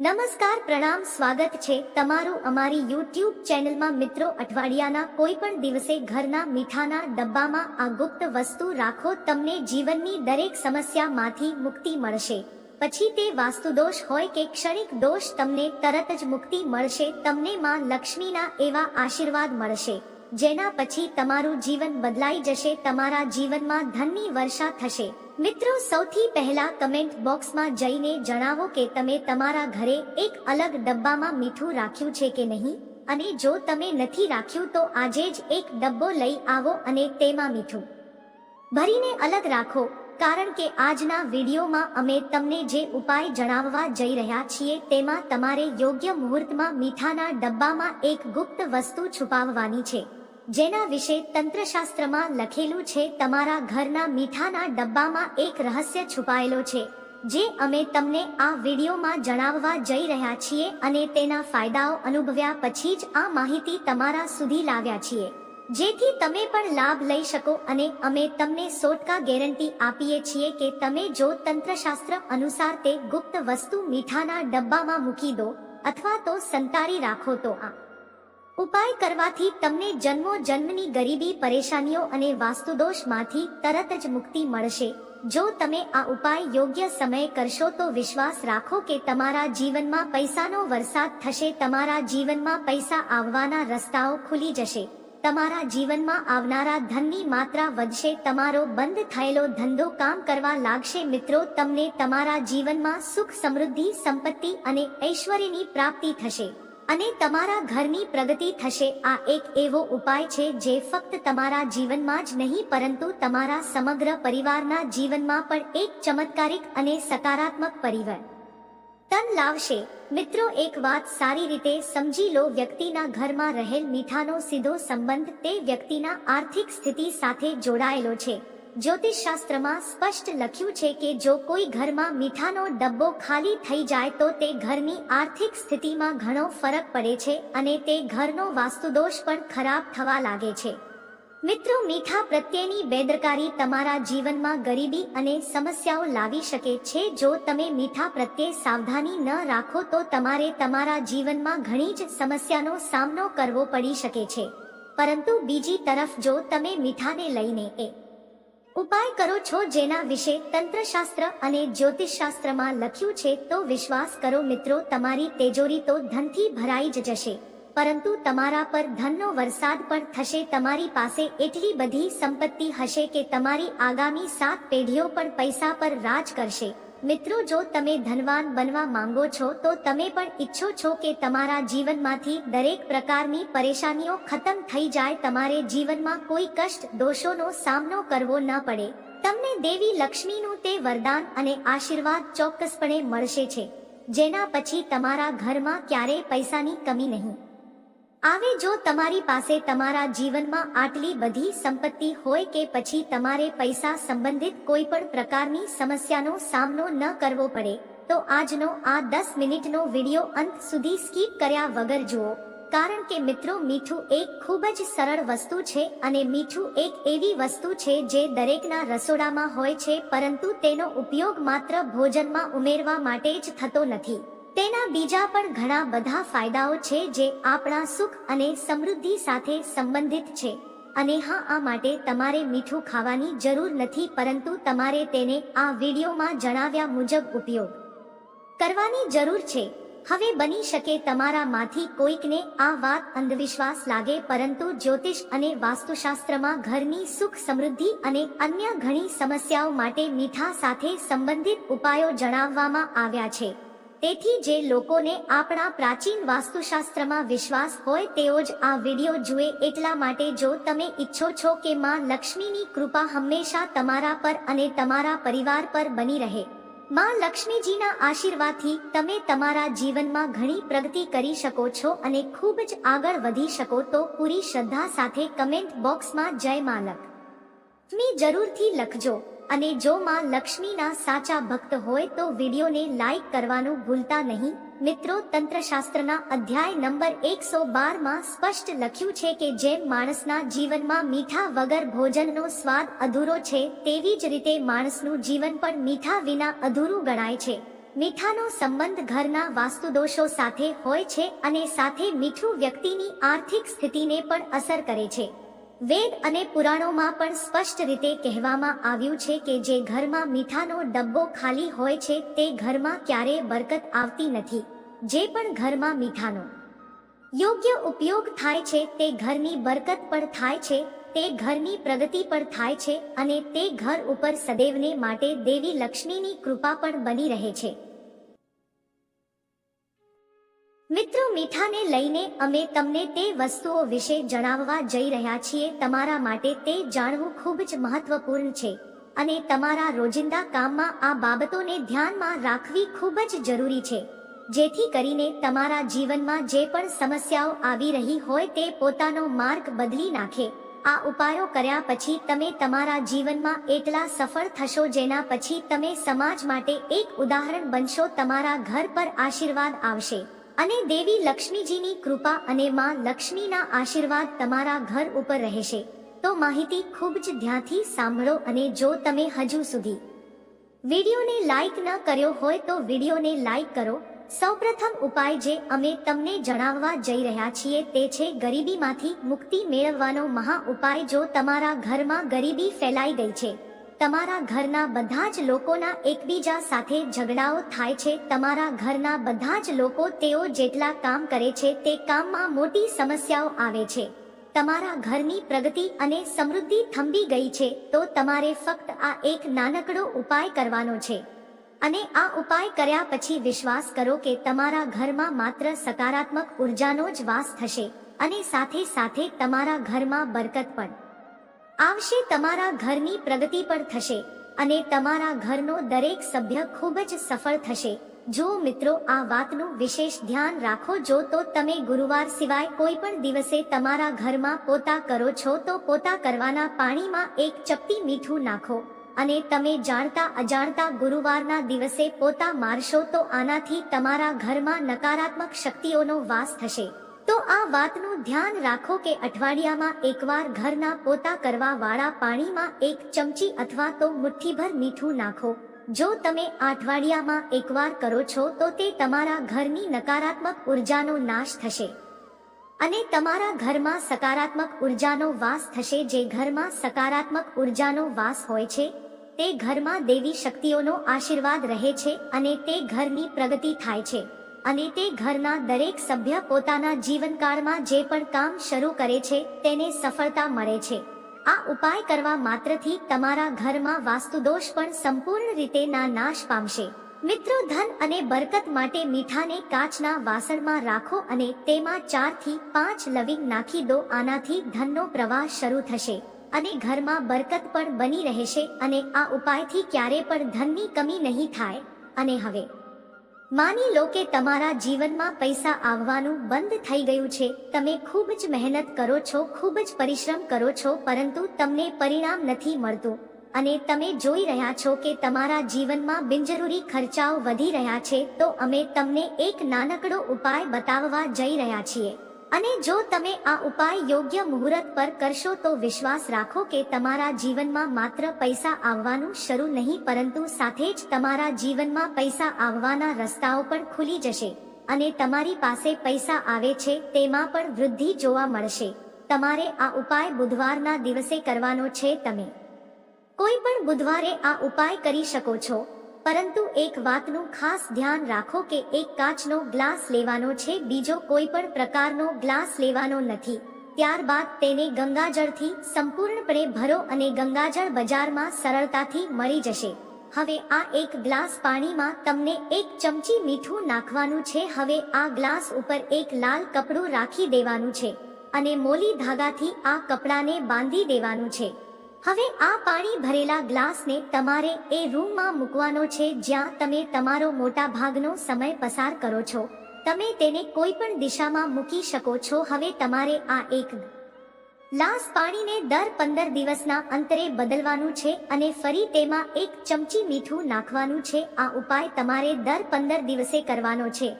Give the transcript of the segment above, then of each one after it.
નમસ્કાર, પ્રણામ, સ્વાગત છે તમારું અમારી યુટ્યુબ ચેનલમાં. મિત્રો, અઠવાડિયાના કોઈ પણ દિવસે ઘરના મીઠાના ડબ્બામાં આ ગુપ્ત વસ્તુ રાખો, તમને જીવનની દરેક સમસ્યામાંથી મુક્તિ મળશે. પછી તે વાસ્તુદોષ હોય કે ક્ષણિક દોષ, તમને તરત જ મુક્તિ મળશે, તમને માં લક્ષ્મીના એવા આશીર્વાદ મળશે. જેના પછી તમારું જીવન બદલાઈ જશે, તમારા જીવનમાં ધનની વર્ષા થશે. મિત્રો, સૌથી પહેલા કમેન્ટ બોક્સમાં જઈને જણાવો કે તમે તમારા ઘરે એક અલગ ડબ્બામાં મીઠું રાખ્યું છે કે નહીં? અને જો તમે નથી રાખ્યું તો આજે જ એક ડબ્બો લઈ આવો અને તેમાં મીઠું ભરીને અલગ રાખો. કારણ કે આજના વિડીયોમાં અમે તમને જે ઉપાય જણાવવા જઈ રહ્યા છીએ તેમાં તમારે યોગ્ય મુહૂર્તમાં મીઠાના ડબ્બામાં એક ગુપ્ત વસ્તુ છુપાવવાની છે, જેના વિશે તંત્રશાસ્ત્રમાં લખેલું છે, તમારા ઘરના મીઠાના ડબ્બામાં એક રહસ્ય છુપાયેલો છે, જે અમે તમને આ વિડીયોમાં જણાવવા જઈ રહ્યા છીએ અને તેના ફાયદાઓ અનુભવ્યા પછી જ આ માહિતી તમારા સુધી લાવ્યા છીએ. જેથી તમે પણ લાભ લઈ શકો અને અમે તમને સોટકા ગેરંટી આપીએ છીએ કે તમે જો તંત્રશાસ્ત્ર અનુસાર તે ગુપ્ત વસ્તુ મીઠાના ડબ્બામાં મૂકી દો અથવા તો સંતાડી રાખો તો આ ઉપાય કરવાથી તમને જન્મો જન્મની ગરીબી, પરેશાનીઓ અને વાસ્તુદોષમાંથી તરત જ મુક્તિ મળશે. જો તમે આ ઉપાય યોગ્ય સમયે કરશો તો વિશ્વાસ રાખો કે તમારા જીવનમાં પૈસાનો વરસાદ થશે, તમારા જીવનમાં પૈસા આવવાના રસ્તાઓ ખુલી જશે. તમારા જીવનમાં આવનારા ધનની માત્રા વધશે, તમારો બંધ થયેલો ધંધો કામ કરવા લાગશે. મિત્રો, તમને તમારા જીવનમાં સુખ, સમૃદ્ધિ, સંપત્તિ અને ઐશ્વર્યની પ્રાપ્તિ થશે અને તમારા ઘરની પ્રગતિ થશે. આ એક એવો ઉપાય છે જે ફક્ત તમારા જીવનમાં જ નહીં, પરંતુ તમારા સમગ્ર પરિવારના જીવનમાં પણ એક ચમત્કારિક અને સકારાત્મક પરિવર્તન લાવશે. મિત્રો, એક વાત સારી રીતે સમજી લો. વ્યક્તિના ઘરમાં રહેલ મીઠાનો સીધો સંબંધ તે વ્યક્તિના આર્થિક સ્થિતિ સાથે જોડાયેલો છે. જ્યોતિષ શાસ્ત્રમાં સ્પષ્ટ લખ્યું છે કે જો કોઈ ઘરમાં મીઠાનો ડબ્બો ખાલી થઈ જાય તો તે ઘરની આર્થિક સ્થિતિમાં ઘણો ફરક પડે છે અને તે ઘરનો વાસ્તુદોષ પણ ખરાબ થવા લાગે છે. મિત્રો, મીઠા પ્રત્યેની બેદરકારી તમારા જીવનમાં ગરીબી અને સમસ્યાઓ લાવી શકે છે. જો તમે મીઠા પ્રત્યે સાવધાની ન રાખો, તો તમારે તમારા જીવનમાં ઘણી જ સમસ્યાનો સામનો કરવો પડી શકે છે. પરંતુ બીજી તરફ, જો તમે મીઠાને લઈને એ ઉપાય કરો છો જેના વિશે તંત્રશાસ્ત્ર અને જ્યોતિષશાસ્ત્રમાં લખ્યું છે, તો વિશ્વાસ કરો મિત્રો, તમારી તેજોરી તો ધનથી ભરાઈ જ જશે. પરંતુ તમારા પર ધનનો વરસાદ પણ થશે. તમારી પાસે એટલી બધી સંપત્તિ હશે કે તમારી આગામી સાત પેઢીઓ પણ પૈસા પર રાજ કરશે. મિત્રો, જો તમે ધનવાન બનવા માંગો છો, તો તમે પણ ઈચ્છો છો કે તમારા જીવનમાંથી દરેક પ્રકારની પરેશાનીઓ ખતમ થઈ જાય. તમારે જીવનમાં કોઈ કષ્ટ, દોષોનો સામનો કરવો ન પડે. તમને દેવી લક્ષ્મીનું તે વરદાન અને આશીર્વાદ ચોક્કસપણે મળશે છે, જેના પછી તમારા ઘરમાં ક્યારેય પૈસાની કમી નહીં. આવે જો તમારી પાસે તમારા જીવનમાં આટલી બધી સંપત્તિ હોય કે પછી તમારે પૈસા સંબંધિત કોઈ પણ પ્રકારની સમસ્યાનો સામનો ન કરવો પડે, તો આજનો આ દસ મિનિટનો વીડિયો અંત સુધી સ્કીપ કર્યા વગર જુઓ. કારણ કે મિત્રો, મીઠું એક ખૂબ જ સરળ વસ્તુ છે અને મીઠું એક એવી વસ્તુ છે જે દરેકના રસોડામાં હોય છે, પરંતુ તેનો ઉપયોગ માત્ર ભોજનમાં ઉમેરવા માટે જ થતો નથી. તેના બીજા પણ ઘણા બધા ફાયદાઓ છે જે આપણા સુખ અને સમૃદ્ધિ સાથે સંબંધિત છે. અને હા, આ માટે તમારે મીઠું ખાવાની જરૂર નથી, પરંતુ તમારે તેને આ વિડીયોમાં જણાવ્યા મુજબ ઉપયોગ કરવાની જરૂર છે. હવે બની શકે તમારામાંથી કોઈકને આ વાત અંધવિશ્વાસ લાગે, પરંતુ જ્યોતિષ અને વાસ્તુશાસ્ત્રમાં ઘરની સુખ સમૃદ્ધિ અને અન્ય ઘણી સમસ્યાઓ માટે મીઠા સાથે સંબંધિત ઉપાયો જણાવવામાં આવ્યા છે. તેથી જે લોકોને આપણા પ્રાચીન વાસ્તુશાસ્ત્રમાં વિશ્વાસ હોય તેઓ જ આ વીડિયો જુએ એટલા માટે જો તમે ઈચ્છો છો કે માં લક્ષ્મીની કૃપા હંમેશા તમારા પર અને તમારા પરિવાર પર બની રહે. માં લક્ષ્મીજીના આશીર્વાદથી તમે તમારા જીવનમાં ઘણી પ્રગતિ કરી શકો છો અને ખૂબ જ આગળ વધી શકો તો પૂરી શ્રદ્ધા સાથે કમેન્ટ બોક્સમાં જય માલક લક્ષ્મી જરૂરથી લખજો. અને જો માં લક્ષ્મીના સાચા ભક્ત હોય તો વિડીયોને લાઈક કરવાનું ભૂલતા નહીં. મિત્રો, તંત્રશાસ્ત્રના અધ્યાય નંબર એકસો બારમાં સ્પષ્ટ લખ્યું છે કે જેમ માણસના જીવનમાં મીઠા વગર ભોજનનો સ્વાદ અધૂરો છે, તેવી જ રીતે માણસનું જીવન પણ મીઠા વિના અધૂરું ગણાય છે. મીઠાનો સંબંધ ઘરના વાસ્તુદોષો સાથે હોય છે અને સાથે મીઠું વ્યક્તિની આર્થિક સ્થિતિને પણ અસર કરે છે. વેદ અને પુરાણોમાં પણ સ્પષ્ટ રીતે કહેવામાં આવ્યું છે કે જે ઘરમાં મીઠાનો ડબ્બો ખાલી હોય છે, તે ઘરમાં ક્યારેય બરકત આવતી નથી, જે પણ ઘરમાં મીઠાનો. યોગ્ય ઉપયોગ થાય છે, તે ઘરની બરકત પણ થાય છે, તે ઘરની પ્રગતિ પણ થાય છે, અને તે ઘર ઉપર સદૈવને માટે દેવી લક્ષ્મીની કૃપા પણ બની રહે છે. મિત્રો, મીઠાને લઈને અમે તમને તે વસ્તુઓ વિશે જણાવવા જઈ રહ્યા છીએ. તમારા માટે તે જાણવું ખૂબ જ મહત્વપૂર્ણ છે અને તમારા રોજિંદા કામમાં આ બાબતોને ધ્યાનમાં રાખવી ખૂબ જ જરૂરી છે. જેથી કરીને તમારા જીવનમાં જે પણ સમસ્યાઓ આવી રહી હોય તે પોતાનો માર્ગ બદલી નાખે. આ ઉપાયો કર્યા પછી તમે તમારા જીવનમાં એટલા સફળ થશો, જેના પછી તમે સમાજ માટે એક ઉદાહરણ બનશો. તમારા ઘર પર આશીર્વાદ આવશે. અને દેવી લક્ષ્મીજીની કૃપા અને માં લક્ષ્મીના આશીર્વાદ તમારા ઘર ઉપર રહેશે. તો માહિતી ખૂબ જ ધ્યાનથી સાંભળો અને જો તમે હજુ સુધી વિડીયોને લાઈક ન કર્યો હોય તો વિડીયોને લાઈક કરો. સૌપ્રથમ ઉપાય જે અમે તમને જણાવવા જઈ રહ્યા છીએ તે છે ગરીબીમાંથી મુક્તિ મેળવવાનો મહા ઉપાય જો તમારા ઘરમાં ગરીબી ફેલાઈ ગઈ છે. તમારા ઘરના બધા જ લોકોના એકબીજા સાથે ઝઘડાઓ થાય છે. તમારા ઘરના બધા જ લોકો તેઓ જેટલા કામ કરે છે તે કામમાં મોટી સમસ્યાઓ આવે છે. તમારા ઘરની પ્રગતિ અને સમૃદ્ધિ થંભી ગઈ છે તો તમારે ફક્ત આ એક નાનકડો ઉપાય કરવાનો છે. અને આ ઉપાય કર્યા પછી વિશ્વાસ કરો કે તમારા ઘરમાં માત્ર સકારાત્મક ઉર્જાનો જ વાસ થશે અને સાથે સાથે તમારા ઘરમાં બરકત પણ. આવશે તમારા ઘરની પ્રગતિ પણ થશે અને તમારા ઘરનો દરેક સભ્ય ખૂબ જ સફળ થશે. જો મિત્રો, આ વાતનું વિશેષ ધ્યાન રાખો, જો તો તમે ગુરુવાર સિવાય કોઈ પણ દિવસે તમારા ઘરમાં પોતા કરો છો, તો પોતા કરવાના પાણીમાં એક ચપટી મીઠું નાખો અને તમે જાણતા અજાણતા ગુરુવારના દિવસે પોતા મારશો, તો આનાથી તમારા ઘરમાં નકારાત્મક શક્તિઓનો વાસ થશે. તો આ વાતનું ધ્યાન રાખો કે અઠવાડિયામાં એકવાર ઘરના પોતા કરવા વાળા પાણીમાં એક ચમચી અથવા તો મુઠ્ઠીભર મીઠું નાખો. જો તમે અઠવાડિયામાં એકવાર કરો છો તો તે તમારા ઘરની નકારાત્મક ઉર્જાનો નાશ થશે. અને તમારા ઘરમાં સકારાત્મક ઉર્જાનો વાસ થશે જે ઘરમાં સકારાત્મક ઉર્જાનો વાસ હોય છે, તે ઘરમાં દેવી શક્તિઓનો આશીર્વાદ રહે છે અને તે ઘરની પ્રગતિ થાય છે. અને તે ઘરના દરેક સભ્ય પોતાના જીવનકાળમાં જે પણ કામ શરૂ કરે છે, તેને સફળતા મળે છે. આ ઉપાય કરવા માત્રથી તમારા ઘરમાં વાસ્તુદોષ પણ સંપૂર્ણ રીતે ના નાશ પામશે. મિત્રો, ધન અને બરકત માટે મીઠાને કાચના વાસણમાં રાખો અને તેમાં ચારથી પાંચ લવિંગ નાખી દો, આનાથી ધનનો પ્રવાહ શરૂ થશે અને ઘરમાં બરકત પણ બની રહેશે અને આ ઉપાયથી ક્યારે પણ ધનની કમી નહીં થાય. અને હવે માની લો કે તમારા જીવનમાં પૈસા આવવાનું બંધ થઈ ગયું છે. તમે ખૂબ જ મહેનત કરો છો, ખૂબ જ પરિશ્રમ કરો છો, પરંતુ તમને પરિણામ નથી મળતું. અને તમે જોઈ રહ્યા છો કે તમારા જીવનમાં બિનજરૂરી ખર્ચાઓ વધી રહ્યા છે, તો અમે તમને એક નાનકડો ઉપાય બતાવવા જઈ રહ્યા છીએ. અને જો તમે આ ઉપાય યોગ્ય મુહૂર્ત પર કરશો તો વિશ્વાસ રાખો કે તમારા જીવનમાં માત્ર પૈસા આવવાનું શરૂ નહીં, પરંતુ સાથે જ તમારા જીવનમાં પૈસા આવવાના રસ્તાઓ પણ ખુલી જશે અને તમારી પાસે પૈસા આવે છે તેમાં પણ વૃદ્ધિ જોવા મળશે. તમારે આ ઉપાય બુધવારના દિવસે કરવાનો છે તમે. કોઈ પણ બુધવારે આ ઉપાય કરી શકો છો. પરંતુ એક વાતનું ખાસ ધ્યાન રાખો કે એક કાચનો ગ્લાસ લેવાનો છે, બીજો કોઈ પણ પ્રકારનો ગ્લાસ લેવાનો નથી. ત્યારબાદ તેને ગંગાજળથી સંપૂર્ણપણે ભરો અને ગંગાજળ બજારમાં સરળતાથી મળી જશે. હવે આ એક ગ્લાસ પાણીમાં તમને એક ચમચી મીઠું નાખવાનું છે, હવે આ ગ્લાસ ઉપર એક લાલ કપડું રાખી દેવાનું છે અને મોલી ધાગાથી આ કપડાને બાંધી દેવાનું છે. હવે આ પાણી ભરેલા ગ્લાસને તમારે એ રૂમમાં મૂકવાનો છે જ્યાં તમે તમારો મોટા ભાગનો સમય પસાર કરો છો. તમે તેને કોઈ પણ દિશામાં મૂકી શકો છો. હવે તમારે આ એક ગ્લાસ પાણીને દર પંદર દિવસના અંતરે બદલવાનું છે અને ફરી તેમાં એક ચમચી મીઠું નાખવાનું છે. આ ઉપાય તમારે દર પંદર દિવસે કરવાનો છે.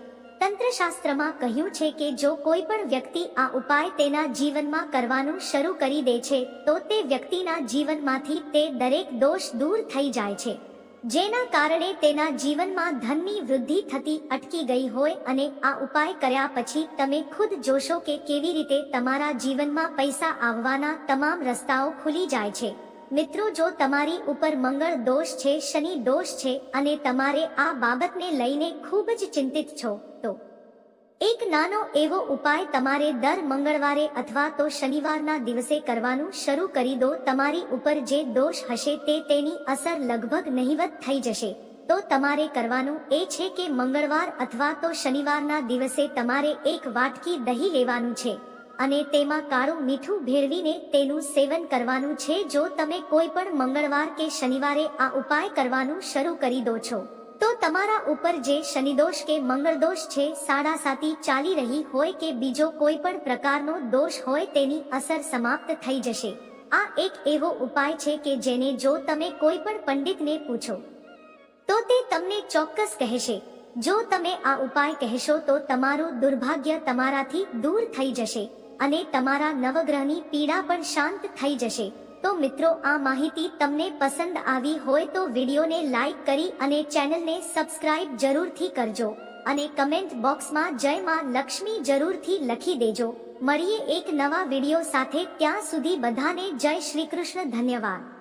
તંત્રશાસ્ત્રમાં કહ્યું છે કે જો કોઈ પણ વ્યક્તિ આ ઉપાય તેના જીવનમાં કરવાનું શરૂ કરી દે છે, તો તે વ્યક્તિના જીવનમાંથી તે દરેક દોષ દૂર થઈ જાય છે. જેના કારણે તેના જીવનમાં ધનની વૃદ્ધિ થતી અટકી ગઈ હોય અને આ ઉપાય કર્યા પછી તમે ખુદ જોશો કે કેવી રીતે તમારા જીવનમાં પૈસા આવવાના તમામ રસ્તાઓ ખુલી જાય છે. મિત્રો, જો તમારી ઉપર મંગળ દોષ છે, શનિ દોષ છે અને તમારે આ બાબતને લઈને ખૂબ જ ચિંતિત છો, તો એક નાનો એવો ઉપાય તમારે દર મંગળવારે અથવા તો શનિવારના દિવસે કરવાનું શરૂ કરી દો. તમારી ઉપર જે દોષ હશે તે તેની અસર લગભગ નહિવત થઈ જશે. તો તમારે કરવાનું એ છે કે મંગળવાર અથવા તો શનિવારના દિવસે તમારે એક વાટકી દહીં લેવાનું છે. અને તેમાં કાળું મીઠું ભેળવીને તેનું સેવન કરવાનું છે. જો તમે કોઈ પણ મંગળવાર કે શનિવારે આ ઉપાય કરવાનું શરૂ કરી દો છો, તો તમારા ઉપર જે શનિદોષ કે મંગળદોષ છે સાડા સાતી ચાલી રહી હોય કે બીજો કોઈ પણ પ્રકારનો દોષ હોય તેની અસર સમાપ્ત થઈ જશે. આ એક એવો ઉપાય છે કે જેને જો તમે કોઈ પણ પંડિતને પૂછો, તો તે તમને ચોક્કસ કહેશે. જો તમે આ ઉપાય કહેશો તો તમારું દુર્ભાગ્ય તમારાથી દૂર થઈ જશે. અને તમારા નવગ્રહની પીડા પણ શાંત થઈ જશે. તો મિત્રો, આ માહિતી તમને પસંદ આવી હોય તો વિડીયોને લાઈક કરી અને ચેનલને સબસ્ક્રાઇબ જરૂરથી કરજો. અને કમેન્ટ બોક્સમાં જય માં લક્ષ્મી જરૂરથી લખી દેજો. મળીએ એક નવા વીડિયો સાથે ત્યાં સુધી બધાને જય શ્રી કૃષ્ણ, ધન્યવાદ.